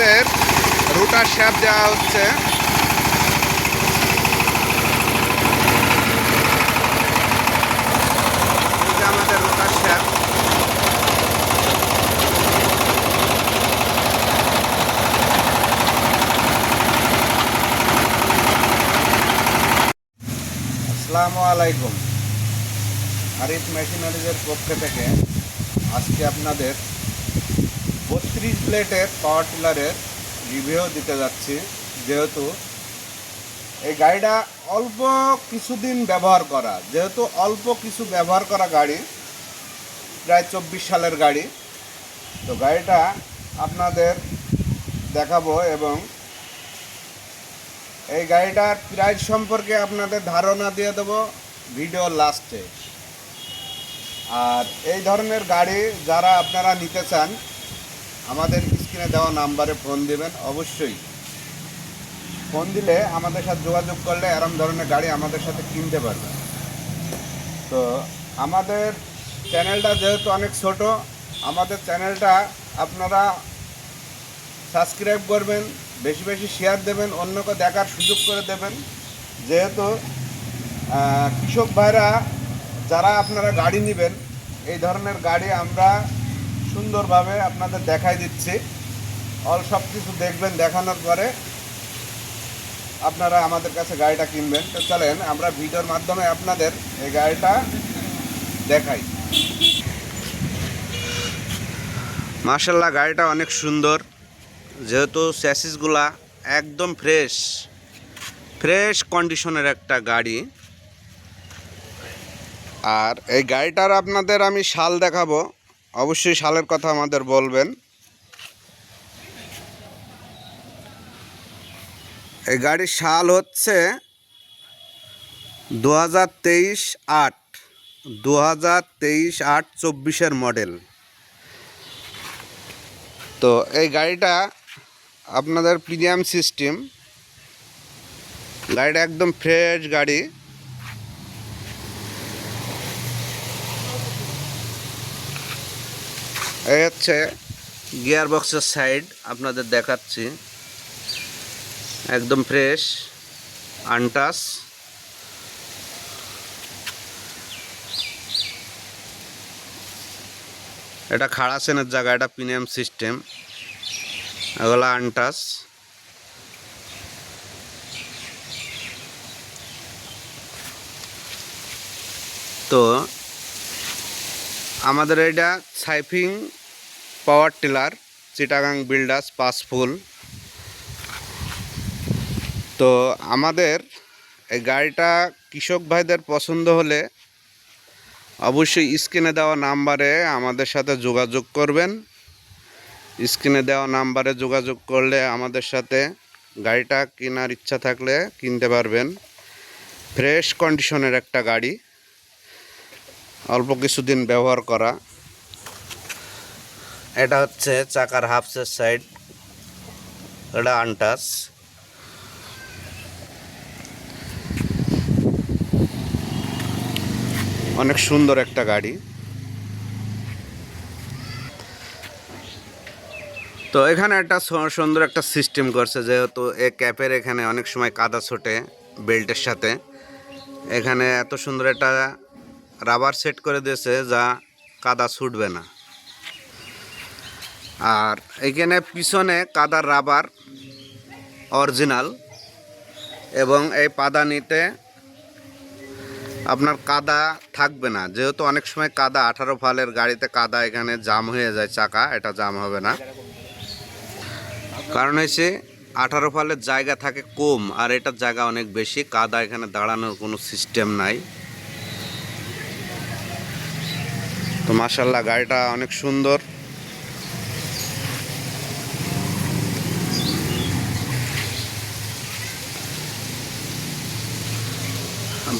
আমাদের rotor shaft দেওয়া হচ্ছে। আমাদের রুটার শ্যাপ আসসালামু আলাইকুম। আরিফ মেশিনারিজের পক্ষ থেকে আজকে আপনাদের বত্রিশ প্লেটের পাওয়ার টিলারের রিভিউ দিতে যাচ্ছি, যেহেতু এই গাড়িটা অল্প কিছুদিন ব্যবহার করা। যেহেতু অল্প কিছু ব্যবহার করা গাড়ি, প্রায় চব্বিশ সালের গাড়ি। তো গাড়িটা আপনাদের দেখাবো এবং এই গাড়িটার প্রাইস সম্পর্কে আপনাদের ধারণা দিয়ে দেবো ভিডিও লাস্টে। আর এই ধরনের গাড়ি যারা আপনারা নিতে চান আমাদের স্ক্রিনে দেওয়া নাম্বারে ফোন দিবেন, অবশ্যই। ফোন দিলে আমাদের সাথে যোগাযোগ করলে এরম ধরনের গাড়ি আমাদের সাথে কিনতে পারবেন তো আমাদের চ্যানেলটা যেহেতু অনেক ছোট, আমাদের চ্যানেলটা আপনারা সাবস্ক্রাইব করবেন, বেশি বেশি শেয়ার দেবেন, অন্যকে দেখার সুযোগ করে দেবেন। যেহেতু কৃষক ভাইরা, যারা আপনারা গাড়ি নেবেন, এই ধরনের গাড়ি আমরা সুন্দরভাবে আপনাদের দেখাই দিচ্ছি। অল সব কিছু দেখবেন, দেখানোর পরে আপনারা আমাদের কাছে গাড়িটা কিনবেন। তো চলেন, আমরা ভিডিওর মাধ্যমে আপনাদের এই গাড়িটা দেখাই। মার্শাল্লাহ গাড়িটা অনেক সুন্দর। যেহেতু স্যাসিসগুলা একদম ফ্রেশ ফ্রেশ কন্ডিশনের একটা গাড়ি। আর এই গাড়িটার আপনাদের আমি শাল দেখাবো। অবশ্যই সালের কথা আমাদের বলবেন। এই গাড়ির সাল হচ্ছে দু হাজার তেইশ আট, দু হাজার তেইশ আট চব্বিশের মডেল। তো এই গাড়িটা আপনাদের প্রিমিয়াম সিস্টেম। গাড়িটা একদম ফ্রেশ গাড়ি। এই হচ্ছে গিয়ার বক্সের সাইড, আপনাদের দেখাচ্ছি। একদম ফ্রেশ, আনটাস। এটা খাড়া সেনের জায়গা, এটা প্রিমিয়াম সিস্টেম। এগুলো আনটাস। তো, আমাদের এটা সাইফিং পাওয়ার টিলার, চিটাগাং বিল্ডার্স, পাঁচ ফুল। তো আমাদের এই গাড়িটা কৃষক ভাইদের পছন্দ হলে অবশ্যই স্ক্রিনে দেওয়া নাম্বারে আমাদের সাথে যোগাযোগ করবেন। স্ক্রিনে দেওয়া নাম্বারে যোগাযোগ করলে আমাদের সাথে গাড়িটা কেনার ইচ্ছা থাকলে কিনতে পারবেন। ফ্রেশ কন্ডিশনের একটা গাড়ি, অল্প কিছুদিন ব্যবহার করা। এটা হচ্ছে চাকার হাফসের সাইড, এটা আনটাস। অনেক সুন্দর একটা গাড়ি। তো এখানে একটা সুন্দর একটা সিস্টেম করছে, যেহেতু এ ক্যাপের এখানে অনেক সময় কাদা ছোটে বেল্টের সাথে। এখানে এত সুন্দর একটা রাবার সেট করে দিয়েছে যা কাদা ছুটবে না। আর এখানে পিছনে কাদার রাবার অরিজিনাল এবং এই পাদানিতে আপনার কাদা থাকবে না। যেহেতু অনেক সময় কাদা, আঠারো ফালের গাড়িতে কাদা এখানে জাম হয়ে যায় চাকা, এটা জাম হবে না। কারণ হচ্ছে আঠারো ফালের জায়গা থাকে কম, আর এটার জায়গা অনেক বেশি, কাদা এখানে দাঁড়ানোর কোনো সিস্টেম নাই। তো মাসাল্লাহ গাড়িটা অনেক সুন্দর।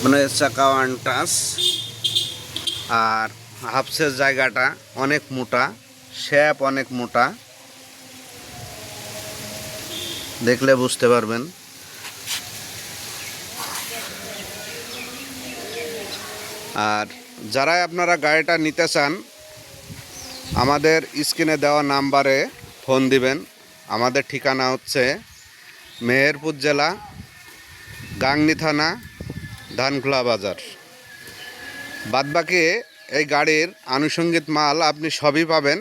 আপনার চাকা ওয়ান আর হাফসের জায়গাটা অনেক মোটা, শ্যাপ অনেক মোটা। দেখলে বুঝতে পারবেন। আর যারাই আপনারা গাড়িটা নিতে চান, আমাদের স্ক্রিনে দেওয়া নাম্বারে ফোন দিবেন। আমাদের ঠিকানা হচ্ছে মেহেরপুর জেলা, গাংনি থানা ধানখোলা বাজার বাদবাকি এই গাড়ির আনুষঙ্গিক মাল আপনি সবই পাবেন।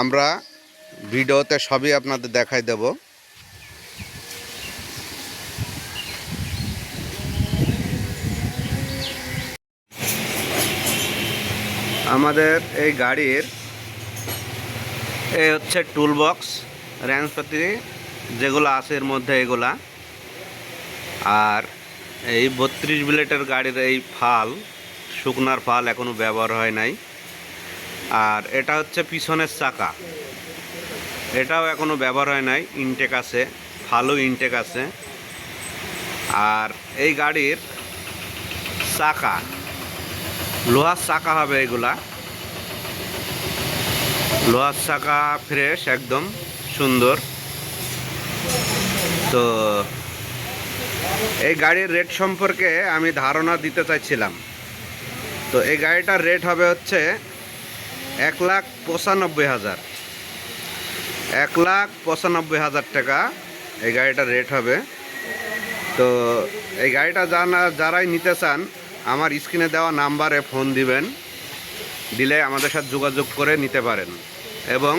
আমরা ভিডিওতে সবই আপনাদের দেখাই দেব। আমাদের এই গাড়ির এই হচ্ছে টুল বক্স র্যান্সপাতি যেগুলো আছে এর মধ্যে এগুলা। আর এই বত্রিশ বিলেটের গাড়ির এই ফাল, শুকনার ফাল এখনও ব্যবহার হয় নাই। আর এটা হচ্ছে পিছনের চাকা। এটাও এখনও ব্যবহার হয় নাই ইনটেক আছে ভালো ইনটেক আছে। আর এই গাড়ির চাকা, লোহার চাকা হবে এগুলা। লোহার চাকা ফ্রেশ একদম সুন্দর। তো এই গাড়ির রেট সম্পর্কে আমি ধারণা দিতে চাইছিলাম। তো এই গাড়িটার রেট হবে হচ্ছে এক লাখ পঁচানব্বই হাজার। এক লাখ পঁচানব্বই হাজার টাকা এই গাড়িটার রেট হবে। তো এই গাড়িটা জানা যারাই নিতে চান, আমার স্ক্রিনে দেওয়া নাম্বারে ফোন দিবেন। দিলে আমাদের সাথে যোগাযোগ করে নিতে পারেন। এবং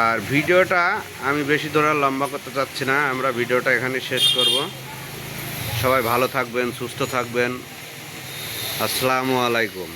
আর ভিডিওটা আমি বেশি ধরে লম্বা করতে চাচ্ছি না, আমরা ভিডিওটা এখানে শেষ করব। সবাই ভালো থাকবেন, সুস্থ থাকবেন। আসসালামু আলাইকুম।